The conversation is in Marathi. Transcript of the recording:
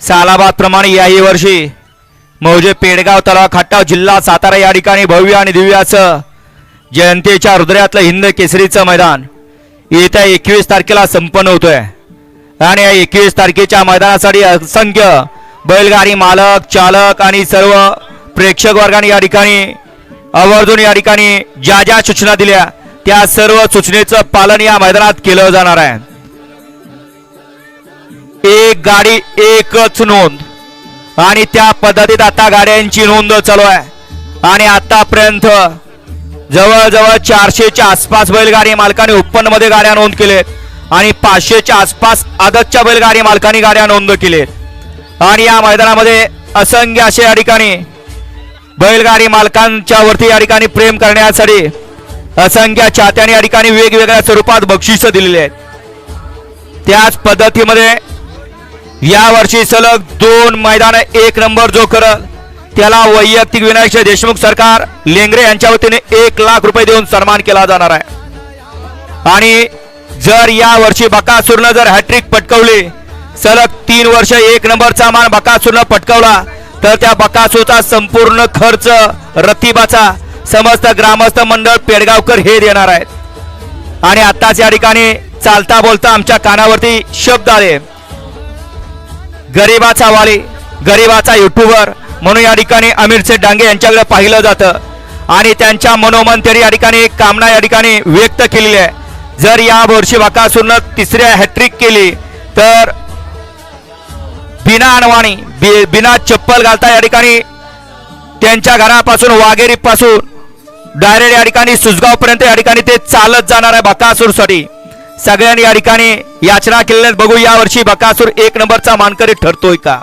सालाबाद प्रमाणे याही वर्षी मौजे पेडगाव तलाव खट्टाव जिल्हा सातारा या ठिकाणी भव्य आणि दिव्याचं जयंतीच्या हृदयातलं हिंद केसरीचं मैदान येत्या एकवीस तारखेला संपन्न होतोय. आणि या एकवीस तारखेच्या मैदानासाठी असंख्य बैलगाडी मालक चालक आणि सर्व प्रेक्षक वर्गाने या ठिकाणी आवर्जून या ठिकाणी ज्या ज्या सूचना दिल्या त्या सर्व सूचनेचं पालन या मैदानात केलं जाणार आहे. एक गाडी एकच नोंद. आणि त्या पद्धतीत आता गाड्यांची नोंद चालू आहे. आणि आतापर्यंत जवळजवळ चारशेच्या आसपास बैलगाडी मालकाने उत्पन्नमध्ये गाड्या नोंद केलेत. आणि पाचशेच्या आसपास आदतच्या बैलगाडी मालकांनी गाड्या नोंद केलेत. आणि या मैदानामध्ये असंख्य असे या ठिकाणी बैलगाडी मालकांच्या वरती या ठिकाणी प्रेम करण्यासाठी असंख्य चाहत्यांनी या ठिकाणी वेगवेगळ्या स्वरूपात बक्षिस दिलेली आहेत. त्याच पद्धतीमध्ये या वर्षी सलग दोन मैदान एक नंबर जो करल त्याला वैयक्तिक विनायक देशमुख सरकार लेंगरे यांच्या वतीने एक लाख रुपये देऊन सन्मान केला जाणार आहे. आणि जर या वर्षी बकासूरनं जर हॅट्रिक पटकवली सलग तीन वर्ष एक नंबरचा मान बकासूरनं पटकवला तर त्या बकासूरचा संपूर्ण खर्च रतिबाचा समस्त ग्रामस्थ मंडळ पेडगावकर हे देणार आहेत. आणि आताच या ठिकाणी चालता बोलता आमच्या कानावरती शब्द आले. गरीबाचा वाली गरीबाचा युट्यूबर म्हणून या ठिकाणी अमीरचे डांगे यांच्याकडे पाहिलं जातं. आणि त्यांच्या मनोमन या ठिकाणी एक कामना या ठिकाणी व्यक्त केलेली आहे. जर या वर्षी बकासूरनं तिसऱ्या हॅट्रिक केली तर बिना अनवाणी बि- बिना चप्पल घालता या ठिकाणी त्यांच्या घरापासून वाघेरीपासून डायरेक्ट या ठिकाणी सुजगावपर्यंत या ठिकाणी ते चालत जाणार आहे बकासूरसाठी. सगळ्यांनी या ठिकाणी याचना केलेल्या बघू या वर्षी बकासूर एक नंबरचा मानकरी ठरतोय का?